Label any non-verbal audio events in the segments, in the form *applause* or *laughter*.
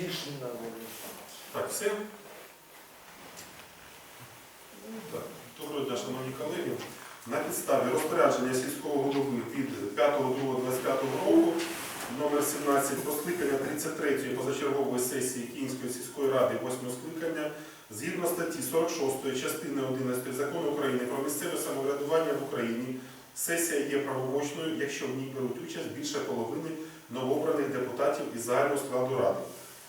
більше не треба. Так, все? Так. Доброго дня, шановні колеги. На підставі розпорядження сільського голови від 5.2.25 року номер 17 про скликання 33-ї позачергової сесії Київської сільської ради 8 скликання згідно статті 46 частини 11 закону України про місцеве самоврядування в Україні сесія є правомочною, якщо в ній беруть участь більше половини новообраних депутатів із загального складу ради.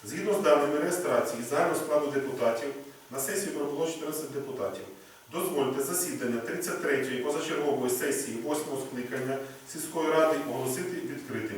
Згідно з даними реєстрації загального складу депутатів, на сесії прибуло 14 депутатів. Дозвольте засідання 33-ї позачергової сесії 8-го скликання сільської ради оголосити відкритим.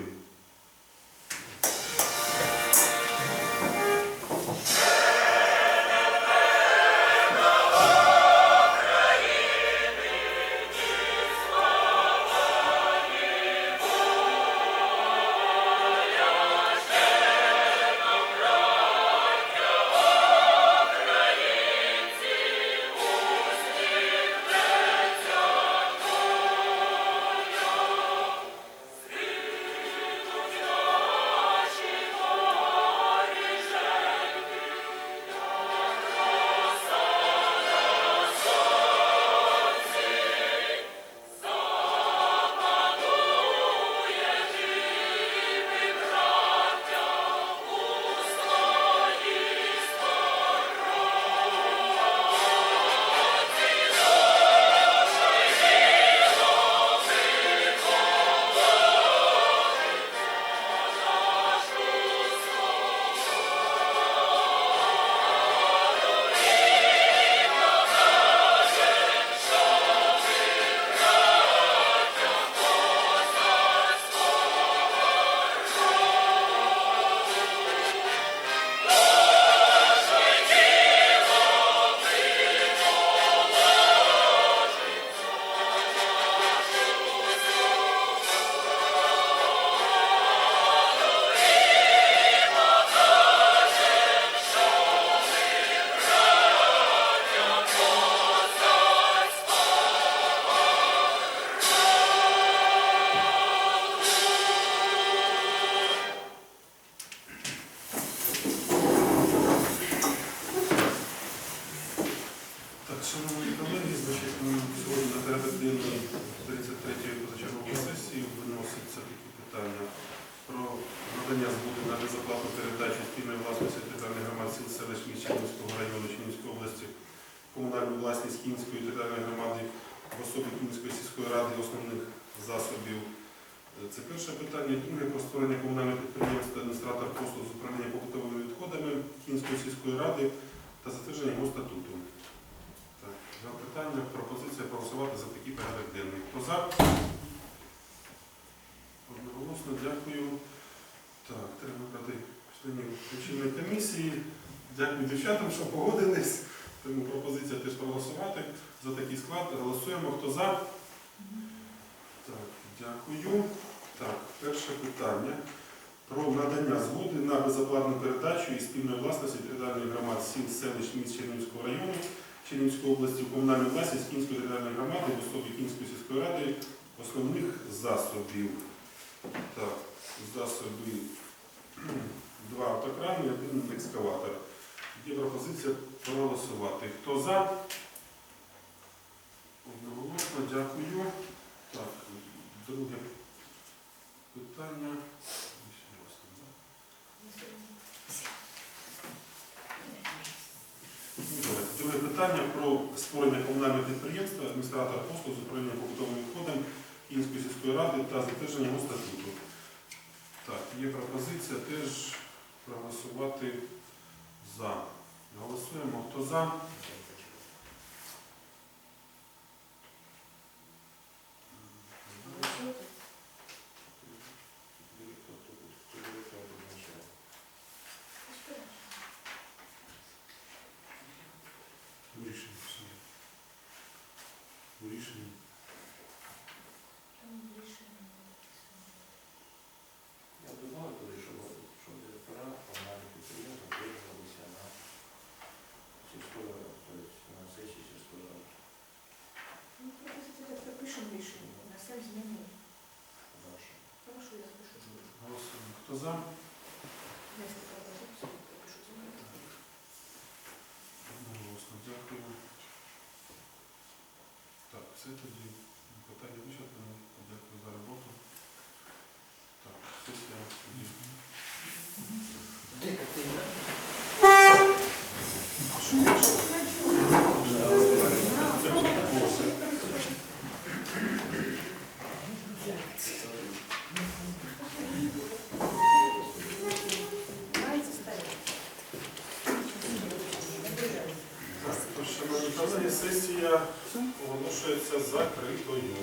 Шановні колеги, сьогодні на порядок денний 33-ї позачергової сесії виноситься такі питання про надання згоди на безоплатну передачу спільної власності територіальних громад сіл селищ міст Чернівського району Чернівської області, комунальну власність Кінської територіальної громади в особі Кінської сільської ради основних засобів. Це перше питання. Друге про створення комунального підприємства адміністратор послуг з управління побутовими відходами Кінської сільської ради та затвердження його статуту. Так, питання. Пропозиція проголосувати за такий порядок денний. Хто за? Одноголосно, дякую. Так, треба брати членів лічильної комісії. Дякую дівчатам, що погодились. Тому пропозиція теж проголосувати за такий склад. Голосуємо. Хто за? Так, дякую. Так, перше питання. Про надання згоди на безоплатну передачу і спільної власності територіальних громад сіл, селищ, міст Чернівського району Чернівської області у комунальну власність Кінської територіальної громади в особі Кінської сільської ради основних засобів. Так, засоби *clears throat* два автокрани, один екскаватор. Є пропозиція проголосувати. Хто за? Одноголосно, дякую. Так, друге питання. Друге питання про створення комунального підприємства, адміністратор послуг з управління побутовим відходом кінської сільської ради та затвердження його статуту. Так, є пропозиція теж проголосувати за. Голосуємо. Хто за? Кто змінив. Прошу, я запишу. Голосуємо. Хто за? Одноголосно. Дякую. Так, все тоді. Питання. Дякую за работу? Так, сесія тоді. Де? Шановні колеги, сесія оголошується закритою.